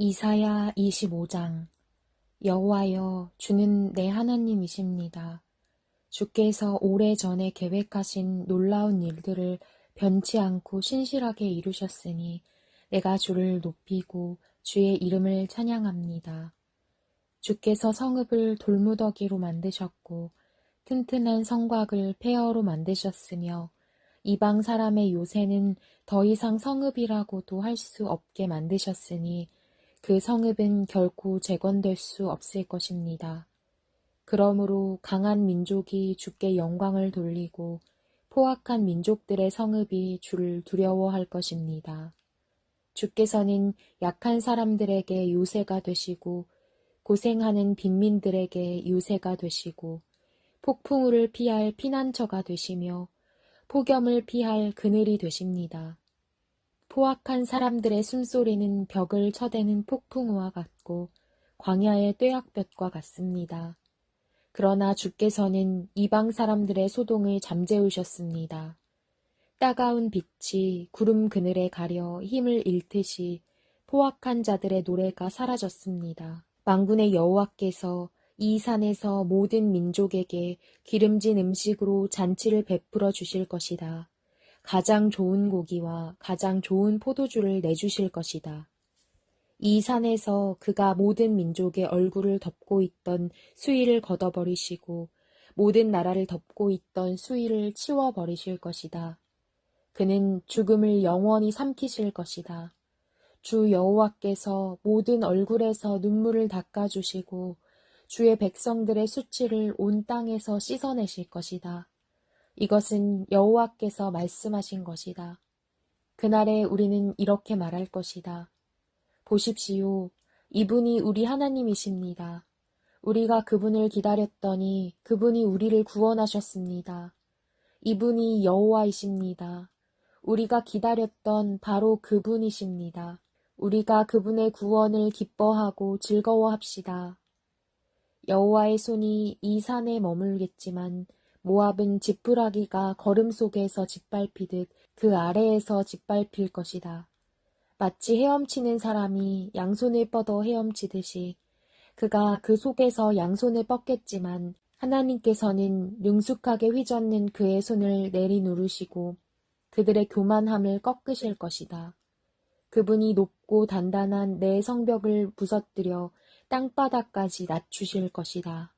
이사야 25장 여호와여 주는 내 하나님이십니다. 주께서 오래전에 계획하신 놀라운 일들을 변치 않고 신실하게 이루셨으니 내가 주를 높이고 주의 이름을 찬양합니다. 주께서 성읍을 돌무더기로 만드셨고 튼튼한 성곽을 폐허로 만드셨으며 이방 사람의 요새는 더 이상 성읍이라고도 할 수 없게 만드셨으니 그 성읍은 결코 재건될 수 없을 것입니다. 그러므로 강한 민족이 주께 영광을 돌리고 포악한 민족들의 성읍이 주를 두려워할 것입니다. 주께서는 약한 사람들에게 요새가 되시고 고생하는 빈민들에게 요새가 되시고 폭풍우를 피할 피난처가 되시며 폭염을 피할 그늘이 되십니다. 포악한 사람들의 숨소리는 벽을 쳐대는 폭풍우와 같고 광야의 뙤약볕과 같습니다. 그러나 주께서는 이방 사람들의 소동을 잠재우셨습니다. 따가운 빛이 구름 그늘에 가려 힘을 잃듯이 포악한 자들의 노래가 사라졌습니다. 망군의 여호와께서 이 산에서 모든 민족에게 기름진 음식으로 잔치를 베풀어 주실 것이다. 가장 좋은 고기와 가장 좋은 포도주를 내주실 것이다. 이 산에서 그가 모든 민족의 얼굴을 덮고 있던 수위를 걷어버리시고 모든 나라를 덮고 있던 수위를 치워버리실 것이다. 그는 죽음을 영원히 삼키실 것이다. 주 여호와께서 모든 얼굴에서 눈물을 닦아주시고 주의 백성들의 수치를 온 땅에서 씻어내실 것이다. 이것은 여호와께서 말씀하신 것이다. 그날에 우리는 이렇게 말할 것이다. 보십시오. 이분이 우리 하나님이십니다. 우리가 그분을 기다렸더니 그분이 우리를 구원하셨습니다. 이분이 여호와이십니다. 우리가 기다렸던 바로 그분이십니다. 우리가 그분의 구원을 기뻐하고 즐거워합시다. 여호와의 손이 이 산에 머물겠지만 모압은 지푸라기가 걸음 속에서 짓밟히듯 그 아래에서 짓밟힐 것이다. 마치 헤엄치는 사람이 양손을 뻗어 헤엄치듯이 그가 그 속에서 양손을 뻗겠지만 하나님께서는 능숙하게 휘젓는 그의 손을 내리누르시고 그들의 교만함을 꺾으실 것이다. 그분이 높고 단단한 내 성벽을 부서뜨려 땅바닥까지 낮추실 것이다.